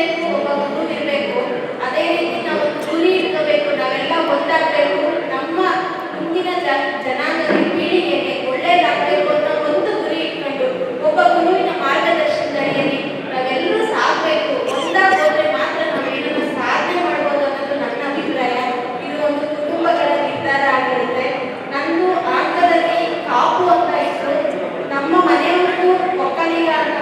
ಇರಬೇಕು, ಒಬ್ಬ ಗುರು ಇರಬೇಕು ಅದೇ ರೀತಿ ನಾವು ಗುರಿ ಇಟ್ಕೋಬೇಕು ನಾವೆಲ್ಲ ಒಂದಾಗಬೇಕು. ನಮ್ಮ ಮುಂದಿನ ಜನಾಂಗದ ಪೀಳಿಗೆಗೆ ಒಳ್ಳೇದಾಗಬೇಕು ಅನ್ನೋ ಒಂದು ಗುರಿ ಇಟ್ಕೊಂಡು ಒಬ್ಬ ಗುರುವಿನ ಮಾರ್ಗದರ್ಶನದಲ್ಲಿ ನಾವೆಲ್ಲರೂ ಸಾಗಬೇಕು. ಒಂದಾಗ ಹೋದ್ರೆ ಮಾತ್ರ ನಾವು ಏನನ್ನ ಸಾಧನೆ ಮಾಡ್ಬೋದು ಅನ್ನೋದು ನನ್ನ ಅಭಿಪ್ರಾಯ. ಇದು ಒಂದು ಕುಟುಂಬಗಳ ನಿರ್ಧಾರ ಆಗಿರುತ್ತೆ. ನಂದು ಆಂಗ್ಲದಲ್ಲಿ ಕಾಪು ಅಂತ ಇತ್ತು ನಮ್ಮ ಮನೆಯವರು ಒಕ್ಕಲಿಗ ಅಂತ